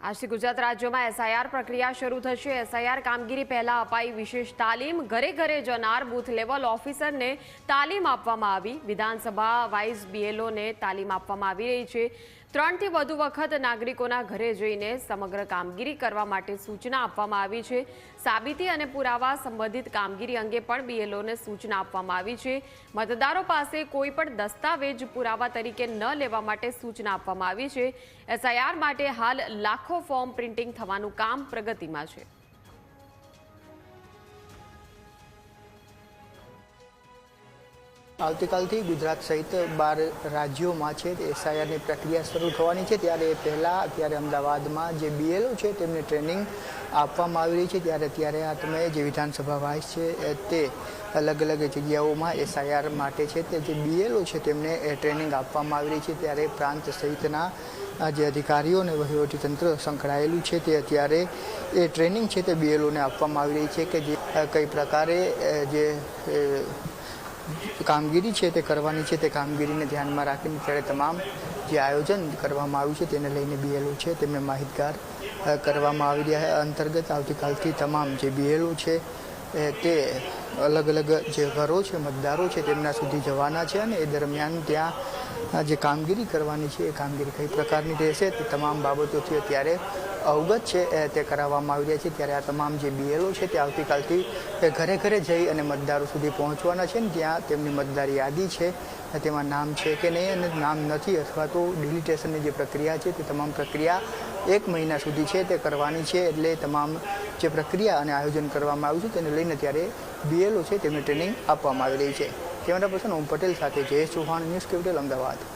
આજથી ગુજરાત રાજ્યમાં એસઆઈઆર પ્રક્રિયા શરૂ થશે. એસઆઈઆર કામગીરી પહેલા અપાઈ વિશેષ તાલીમ. ઘરે ઘરે જનાર બૂથ લેવલ ઓફિસરને તાલીમ આપવામાં આવી. વિધાનસભા વાઇસ બીએલઓને તાલીમ આપવામાં આવી રહી છે. ત્રણથી વધુ વખત નાગરિકોના ઘરે જઈને સમગ્ર કામગીરી કરવા માટે સૂચના આપવામાં આવી છે. સાબિતી અને પુરાવા સંબંધિત કામગીરી અંગે પણ બીએલઓને સૂચના આપવામાં આવી છે. મતદારો પાસે કોઈ પણ દસ્તાવેજ પુરાવા તરીકે ન લેવા માટે સૂચના આપવામાં આવી છે. એસઆઈઆર માટે હાલ લાખો ફોર્મ પ્રિન્ટિંગ થવાનું કામ પ્રગતિમાં છે. આવતીકાલથી ગુજરાત સહિત બાર રાજ્યોમાં છે એસઆઈઆરની પ્રક્રિયા શરૂ થવાની છે. ત્યારે એ પહેલાં અત્યારે અમદાવાદમાં જે બીએલઓ છે તેમને ટ્રેનિંગ આપવામાં આવી રહી છે. ત્યારે ત્યારે આ તમે જે વિધાનસભા વાઇસ છે તે અલગ અલગ જગ્યાઓમાં એસઆઈઆર માટે છે તે જે બીએલઓ છે તેમને ટ્રેનિંગ આપવામાં આવી રહી છે. ત્યારે પ્રાંત સહિતના જે અધિકારીઓ અને વહીવટીતંત્ર સંકળાયેલું છે તે અત્યારે એ ટ્રેનિંગ છે તે બીએલઓને આપવામાં આવી રહી છે કે જે કઈ પ્રકારે જે કામગીરી છે તે કરવાની છે તે કામગીરીને ધ્યાનમાં રાખીને ત્યારે તમામ જે આયોજન કરવામાં આવ્યું છે તેને લઈને બીએલઓ છે તેમને માહિતગાર કરવામાં આવી રહ્યા અંતર્ગત આવતીકાલથી તમામ જે બીએલઓ છે તે અલગ અલગ જે ઘરો છે, મતદારો છે તેમના સુધી જવાના છે અને એ દરમિયાન ત્યાં જે કામગીરી કરવાની છે, એ કામગીરી કઈ પ્રકારની રહેશે, તે તમામ બાબતોથી અત્યારે અવગત છે તે કરાવવામાં આવી રહ્યા છે. ત્યારે આ તમામ જે બીએલઓ છે, તે આવતીકાલથી ઘરે ઘરે જઈ અને મતદારો સુધી પહોંચવાના છે ને ત્યાં તેમની મતદાર યાદી છે તેમાં નામ છે કે નહીં અને નામ નથી અથવા તો ડિલિટેશનની જે પ્રક્રિયા છે, તે તમામ પ્રક્રિયા એક મહિના સુધી છે તે કરવાની છે. એટલે તમામ જે પ્રક્રિયા અને આયોજન કરવામાં આવ્યું છે, તેને લઈને ત્યારે બીએલઓ છે, તેમને ટ્રેનિંગ આપવામાં આવી રહી છે. કેમેરા પર્સન ઓમ પટેલ સાથે જયેશ ચૌહાણ ન્યૂઝ કેપિટલ અમદાવાદ.